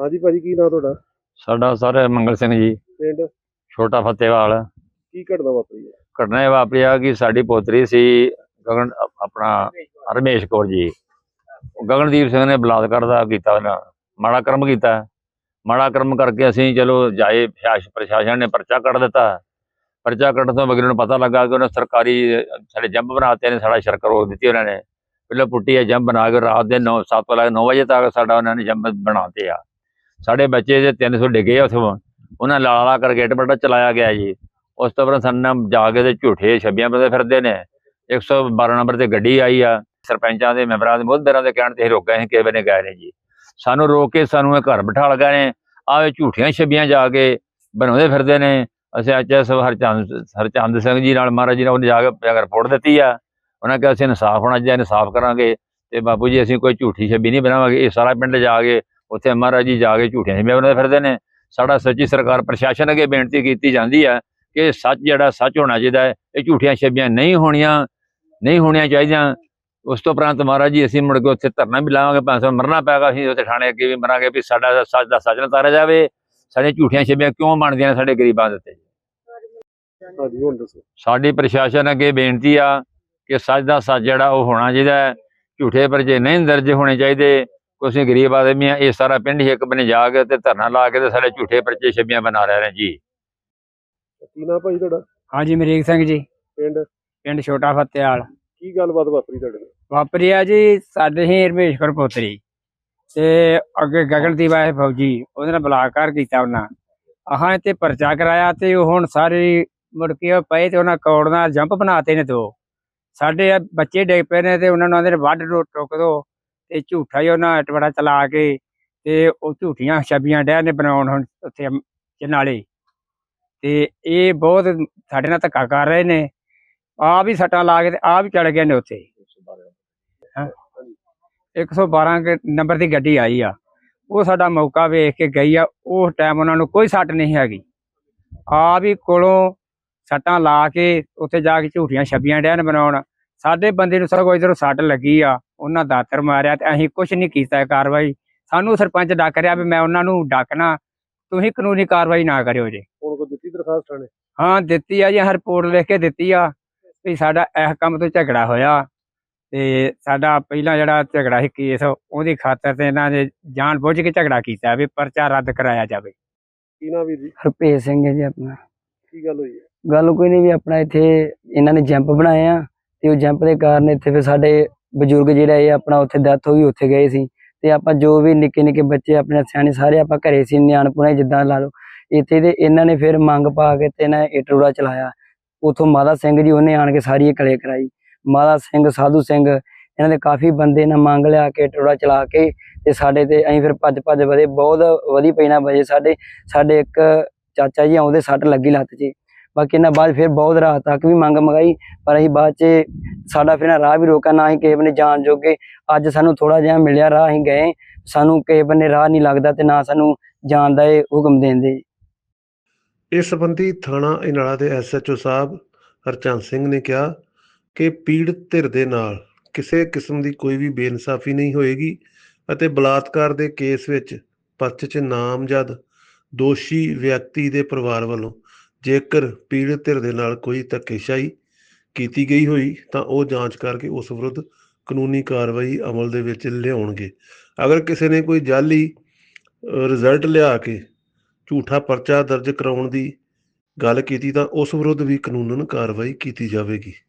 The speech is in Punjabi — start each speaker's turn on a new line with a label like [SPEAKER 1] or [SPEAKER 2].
[SPEAKER 1] ਹਾਂਜੀ ਭਾਜੀ ਕੀ ਨਾਂ ਤੁਹਾਡਾ?
[SPEAKER 2] ਸਾਡਾ ਸਰ ਮੰਗਲ ਸਿੰਘ ਜੀ।
[SPEAKER 1] ਪਿੰਡ?
[SPEAKER 2] ਛੋਟਾ ਫਤਿਹਵਾਲ।
[SPEAKER 1] ਕੀ ਘਟਨਾ ਵਾਪਰੀ ਹੈ?
[SPEAKER 2] ਘਟਨਾ ਇਹ ਵਾਪਰਿਆ ਕਿ ਸਾਡੀ ਪੋਤਰੀ ਸੀ ਗਗਨ ਆਪਣਾ ਰਮੇਸ਼ ਕੌਰ ਜੀ। ਗਗਨਦੀਪ ਸਿੰਘ ਨੇ ਬਲਾਤਕਾਰ ਦਾ ਕੀਤਾ ਉਹਨਾਂ ਮਾੜਾ ਕਰਮ ਕੀਤਾ। ਮਾੜਾ ਕਰਮ ਕਰਕੇ ਅਸੀਂ ਚਲੋ ਜਾਏ ਪ੍ਰਸ਼ਾਸ- ਪ੍ਰਸ਼ਾਸਨ ਨੇ ਪਰਚਾ ਕੱਢ ਦਿੱਤਾ। ਪਰਚਾ ਕੱਢਣ ਤੋਂ ਮਗਰ ਨੂੰ ਪਤਾ ਲੱਗਾ ਕਿ ਉਹਨਾਂ ਸਰਕਾਰੀ ਸਾਡੇ ਜੰਪ ਬਣਾਤੇ ਨੇ ਸਾਡਾ ਸ਼ਰਕ ਰੋਕ ਦਿੱਤੀ ਉਹਨਾਂ ਨੇ। ਪਹਿਲਾਂ ਪੁੱਟੀ ਹੈ ਜੰਪ ਬਣਾ ਕੇ ਰਾਤ ਦੇ 9 7 ਤੋਂ ਲੈ ਕੇ 9 ਵਜੇ ਤੱਕ ਸਾਡਾ ਉਹਨਾਂ ਨੇ ਜੰਪ ਬਣਾਤੇ ਆ। ਸਾਡੇ ਬੱਚੇ ਦੇ 300 ਡਿੱਗੇ ਉਥੋਂ, ਉਹਨਾਂ ਲਾਲਾ ਕਰਕੇ ਗੇਟ ਬੜਾ ਚਲਾਇਆ ਗਿਆ ਜੀ। ਉਸ ਤੋਂ ਬਾਅਦ ਸਾਨੂੰ ਜਾ ਕੇ ਤੇ ਝੂਠੇ ਛੱਬੀਆਂ ਬੰਦੇ ਫਿਰਦੇ ਨੇ। 112 ਨੰਬਰ ਤੇ ਗੱਡੀ ਆਈ ਆ, ਸਰਪੰਚਾਂ ਦੇ ਮੈਂਬਰਾਂ ਦੇ ਮੁੱਦਰਾਂ ਦੇ ਕਹਿਣ ਤੇ ਅਸੀਂ ਰੋਕ ਗਏ ਸੀ ਕਿਵੇਂ ਗਏ ਨੇ ਜੀ। ਸਾਨੂੰ ਰੋਕ ਕੇ ਸਾਨੂੰ ਇਹ ਘਰ ਬਿਠਾ ਲਗਾ ਨੇ। ਆਵੇ ਝੂਠੀਆਂ ਛੱਬੀਆਂ ਜਾ ਕੇ ਬਣਾਉਂਦੇ ਫਿਰਦੇ ਨੇ। ਅਸੀਂ ਐਚਐਸ ਹਰਚੰਦ ਹਰਚੰਦ ਸਿੰਘ ਜੀ ਨਾਲ ਮਹਾਰਾਜ ਜੀ ਨੇ ਉਹਨੇ ਜਾ ਕੇ ਰਿਪੋਰਟ ਦਿੱਤੀ ਆ। ਉਹਨਾਂ ਕਿਹਾ ਅਸੀਂ ਇਨਸਾਫ ਹੋਣਾ ਚਾਹੀਦਾ, ਇਨਸਾਫ ਕਰਾਂਗੇ ਤੇ ਬਾਪੂ ਜੀ ਅਸੀਂ ਕੋਈ ਝੂਠੀ ਛੱਬੀ ਨਹੀਂ ਬਣਾਵਾਂਗੇ। ਇਹ ਸਾਰਾ ਪਿੰਡ ਜਾ ਕੇ ਉੱਥੇ ਮਹਾਰਾਜ ਜੀ ਜਾ ਕੇ ਝੂਠੀਆਂ ਛੱਬੀਆਂ ਬਣਾਉਂਦੇ ਫਿਰਦੇ ਨੇ ਸਾਡਾ ਸੱਚੀ ਸਰਕਾਰ ਪ੍ਰਸ਼ਾਸਨ ਅੱਗੇ ਬੇਨਤੀ ਕੀਤੀ ਜਾਂਦੀ ਹੈ ਕਿ ਸੱਚ ਜਿਹੜਾ ਸੱਚ ਹੋਣਾ ਚਾਹੀਦਾ ਹੈ ਇਹ ਝੂਠੀਆਂ ਛੱਬੀਆਂ ਨਹੀਂ ਹੋਣੀਆਂ ਨਹੀਂ ਹੋਣੀਆਂ ਚਾਹੀਦੀਆਂ। ਉਸ ਤੋਂ ਉਪਰੰਤ ਮਹਾਰਾਜ ਜੀ ਅਸੀਂ ਮੁੜ ਕੇ ਉੱਥੇ ਧਰਨਾ ਵੀ ਲਾਵਾਂਗੇ ਭਾਵੇਂ ਮਰਨਾ ਪੈਗਾ ਅਸੀਂ ਉੱਥੇ ਥਾਣੇ ਅੱਗੇ ਵੀ ਮਰਾਂਗੇ ਵੀ ਸਾਡਾ ਸੱਚ ਦਾ ਸੱਚ ਨਾ ਤਾਰਿਆ ਜਾਵੇ। ਸਾਡੀਆਂ ਝੂਠੀਆਂ ਛੱਬੀਆਂ ਕਿਉਂ ਬਣਦੀਆਂ ਸਾਡੇ ਗਰੀਬਾਂ ਦੇ ਉੱਤੇ? ਸਾਡੀ ਪ੍ਰਸ਼ਾਸਨ ਅੱਗੇ ਬੇਨਤੀ ਆ ਕਿ ਸੱਚ ਦਾ ਸੱਚ ਜਿਹੜਾ ਉਹ ਹੋਣਾ ਚਾਹੀਦਾ ਝੂਠੇ ਪਰਚੇ ਨਹੀਂ ਦਰਜ ਹੋਣੇ ਚਾਹੀਦੇ। ਕੋਈ ਅਸੀਂ ਗਰੀਬ ਆਦਮੀ ਆ ਇਹ ਸਾਰਾ ਪਿੰਡ ਹੀ ਇੱਕ ਬਣੇ ਜਾ ਕੇ ਤੇ ਧਰਨਾ ਲਾ ਕੇ ਤੇ ਸਾਡੇ ਝੂਠੇ ਪਰਚੇ ਛੱਬੀਆਂ ਬਣਾ ਰਹੇ ਨੇ ਜੀ।
[SPEAKER 1] ਕੀ ਨਾਂ ਭਾਜੀ ਤੁਹਾਡਾ?
[SPEAKER 3] ਹਾਂਜੀ ਮਰੀਕ ਸਿੰਘ ਜੀ।
[SPEAKER 1] ਪਿੰਡ?
[SPEAKER 3] ਪਿੰਡ ਛੋਟਾ ਫਤਿਆਲ।
[SPEAKER 1] ਕੀ ਗੱਲਬਾਤ ਵਾਪਰੀ ਤੁਹਾਡੇ ਨਾਲ?
[SPEAKER 3] ਵਾਪਰਿਆ ਜੀ ਸਾਡੇ ਹੀ ਰਮੇਸ਼ਕਰ ਪੋਤਰੀ। ਤੇ ਅੱਗੇ ਗਗਨਦੀਪ ਆਏ ਫੌਜੀ ਉਹਦੇ ਨਾਲ ਬਲਾਕਾਰ ਕੀਤਾ ਉਹਨਾਂ। ਆਹਾਂ ਤੇ ਪਰਚਾ ਕਰਾਇਆ ਤੇ ਉਹ ਹੁਣ ਸਾਰੇ ਮੁੜ ਕੇ ਪਏ ਤੇ ਉਹਨਾਂ ਕੌੜ ਨਾਲ ਜੰਪ ਬਣਾਤੇ ਨੇ ਦੋ। ਸਾਡੇ ਬੱਚੇ ਡਿੱਗ ਪਏ ਨੇ ਤੇ ਉਹਨਾਂ ਨੂੰ ਆਂਦੇ ਨੇ ਵੱਢ ਟੁੱਕ ਦੋ। ਤੇ ਝੂਠਾ ਹੀ ਉਹਨਾਂ ਟਵੜਾ ਚਲਾ ਕੇ ਤੇ ਉਹ ਝੂਠੀਆਂ ਛਬੀਆਂ ਡਿਆ ਨੇ ਬਣਾਉਣ ਹੁਣ ਉੱਥੇ ਚਨਾਲੇ। ਤੇ ਇਹ ਬਹੁਤ ਸਾਡੇ ਨਾਲ ਧੱਕਾ ਕਰ ਰਹੇ ਨੇ। ਆ ਵੀ ਸੱਟਾਂ ਲਾ ਕੇ ਤੇ ਆ ਵੀ ਚੜ ਗਏ ਨੇ ਉੱਥੇ। ਹੈਂ। 112 ਕੇ ਨੰਬਰ ਦੀ ਗੱਡੀ ਆਈ ਆ। ਉਹ ਸਾਡਾ ਮੌਕਾ ਵੇਖ ਕੇ ਗਈ ਆ। ਉਸ ਟਾਈਮ ਉਹਨਾਂ ਨੂੰ ਕੋਈ ਸੱਟ ਨਹੀਂ ਹੈਗੀ। ਆ ਵੀ ਕੋਲੋਂ ਸੱਟਾਂ ਲਾ ਕੇ ਉੱਥੇ ਜਾ ਕੇ ਝੂਠੀਆਂ ਛੱਬੀਆਂ ਡਿਆ ਬਣਾਉਣ। ਸਾਡੇ ਬੰਦੇ ਨੂੰ ਸਗੋਂ ਇਧਰੋਂ ਸੱਟ ਲੱਗੀ ਆ। ਉਹਨਾਂ ਦਾਤਰ ਮਾਰਿਆ ਤੇ ਅਸੀਂ ਕੁਝ ਨਹੀਂ ਕੀਤਾ ਕਾਰਵਾਈ। ਸਾਨੂੰ ਸਰਪੰਚ ਡੱਕ ਰਿਹਾ ਵੀ ਮੈਂ ਉਹਨਾਂ ਨੂੰ ਡੱਕਣਾ ਤੁਸੀਂ ਕਾਨੂੰਨੀ ਕਾਰਵਾਈ ਨਾ ਕਰਿਓ ਜੇ।
[SPEAKER 1] ਹੁਣ ਕੋ ਦਿੱਤੀ ਦਰਖਾਸਤ ਥਾਣੇ?
[SPEAKER 3] ਹਾਂ ਦਿੱਤੀ ਆ ਜੀ ਰਿਪੋਰਟ ਲਿਖ ਕੇ ਦਿੱਤੀ ਆ ਵੀ ਸਾਡਾ ਇਸ ਕੰਮ ਤੋਂ ਝਗੜਾ ਹੋਇਆ ਤੇ ਸਾਡਾ ਪਹਿਲਾਂ ਜਿਹੜਾ ਝਗੜਾ ਸੀ ਕੇਸ ਉਹਦੀ ਖਾਤਰ ਤੇ ਇਹਨਾਂ ਨੇ ਜਾਣ ਬੁੱਝ ਕੇ ਝਗੜਾ ਕੀਤਾ ਵੀ ਪਰਚਾ ਰੱਦ ਕਰਾਇਆ ਜਾਵੇ।
[SPEAKER 1] ਕੀ ਨਾਂ ਵੀਰ ਜੀ?
[SPEAKER 4] ਹਰਪੇਸ਼ ਸਿੰਘ ਹੈ ਜੀ ਆਪਣਾ।
[SPEAKER 1] ਕੀ ਗੱਲ ਹੋਈ ਹੈ?
[SPEAKER 4] ਗੱਲ ਕੋਈ ਨਹੀਂ ਵੀ ਆਪਣਾ ਇੱਥੇ ਇਹਨਾਂ ਨੇ ਜੰਪ ਬਣਾਏ ਆ ਤੇ ਉਹ ਜੰਪ ਦੇ ਕਾਰਨ ਇੱਥੇ ਫਿਰ ਸਾਡੇ ਬਜ਼ੁਰਗ ਜਿਹੜਾ ਇਹ ਆਪਣਾ ਉੱਥੇ ਡੈਥ ਹੋ ਗਈ, ਉੱਥੇ ਗਏ ਸੀ। ਤੇ ਆਪਾਂ ਜੋ ਵੀ ਨਿੱਕੇ ਨਿੱਕੇ ਬੱਚੇ, ਆਪਣੇ ਸਿਆਣੇ ਸਾਰੇ ਆਪਾਂ ਘਰੇ ਸੀ, ਨਿਆਣਪੁਣੇ ਜਿੱਦਾਂ ਲਾ ਲਓ। ਇੱਥੇ ਦੇ ਇਹਨਾਂ ਨੇ ਫਿਰ ਮੰਗ ਪਾ ਕੇ ਤੇ ਇਹਨਾਂ ਨੇ ਚਲਾਇਆ। ਉਥੋਂ ਮਾਦਾ ਸਿੰਘ ਜੀ, ਉਹਨੇ ਆਣ ਕੇ ਸਾਰੀ ਇਹ ਕਲੇ ਕਰਾਈ। ਮਾਦਾ ਸਿੰਘ, ਸਾਧੂ ਸਿੰਘ, ਇਹਨਾਂ ਦੇ ਕਾਫੀ ਬੰਦੇ ਨੇ ਮੰਗ ਲਿਆ ਕੇ ਇਟਰੂੜਾ ਚਲਾ ਕੇ ਤੇ ਸਾਡੇ ਤੇ ਅਸੀਂ ਫਿਰ ਭੱਜ ਭੱਜ ਵਧੇ, ਬਹੁਤ ਵਧੀ ਪਈ ਨਾ ਵਜੇ ਸਾਡੇ ਸਾਡੇ ਇੱਕ ਚਾਚਾ ਜੀ ਆਉਂਦੇ ਸੱਟ ਲੱਗੀ ਲੱਤ 'ਚ। ਬਾਕੀ ਇਹਨਾਂ ਬਾਅਦ ਫਿਰ ਬਹੁਤ ਰਾਤ ਤੱਕ ਵੀ ਮੰਗ ਮੰਗਾਈ, ਪਰ ਅਸੀਂ ਬਾਅਦ 'ਚ ਸਾਡਾ ਫਿਰ ਰਾਹ ਵੀ ਰੋਕਾ ਨਾ ਹੀ ਕਿਸੇ ਬੰਨੇ ਜਾਣ ਜੋਗੇ। ਅੱਜ ਸਾਨੂੰ ਥੋੜਾ ਜਿਹਾ ਮਿਲਿਆ ਰਾਹ, ਅਸੀਂ ਗਏ। ਸਾਨੂੰ ਕਿਸੇ ਬੰਨੇ ਰਾਹ ਨਹੀਂ ਲੱਗਦਾ ਤੇ ਨਾ ਸਾਨੂੰ ਜਾਣ ਦਾ ਇਹ ਹੁਕਮ ਦਿੰਦੇ।
[SPEAKER 5] ਇਸ ਸੰਬੰਧੀ ਥਾਣਾ ਇਨਾਲਾ ਦੇ ਐਸਐਚਓ ਸਾਹਿਬ ਹਰਚੰਦ ਸਿੰਘ ਨੇ ਕਿਹਾ ਕਿ ਪੀੜਤ ਧਿਰ ਦੇ ਨਾਲ ਕਿਸੇ ਕਿਸਮ ਦੀ ਕੋਈ ਵੀ ਬੇਇਨਸਾਫੀ ਨਹੀਂ ਹੋਏਗੀ ਅਤੇ ਬਲਾਤਕਾਰ ਦੇ ਕੇਸ ਵਿੱਚ ਪਰਚੇ 'ਚ ਨਾਮਜ਼ਦ ਦੋਸ਼ੀ ਵਿਅਕਤੀ ਦੇ ਪਰਿਵਾਰ ਵੱਲੋਂ ਜੇਕਰ ਪੀੜਤ ਧਿਰ ਦੇ ਨਾਲ ਕੋਈ ਧੱਕੇਸ਼ਾਹੀ ਕੀਤੀ ਗਈ ਹੋਈ, ਤਾਂ ਉਹ ਜਾਂਚ ਕਰਕੇ ਉਸ ਵਿਰੁੱਧ ਕਾਨੂੰਨੀ ਕਾਰਵਾਈ ਅਮਲ ਦੇ ਵਿੱਚ ਲਿਆਉਣਗੇ। ਅਗਰ ਕਿਸੇ ਨੇ ਕੋਈ ਜਾਲੀ ਰਿਜ਼ਲਟ ਲਿਆ ਕੇ ਝੂਠਾ ਪਰਚਾ ਦਰਜ ਕਰਾਉਣ ਦੀ ਗੱਲ ਕੀਤੀ, ਤਾਂ ਉਸ ਵਿਰੁੱਧ ਵੀ ਕਾਨੂੰਨਨ ਕਾਰਵਾਈ ਕੀਤੀ ਜਾਵੇਗੀ।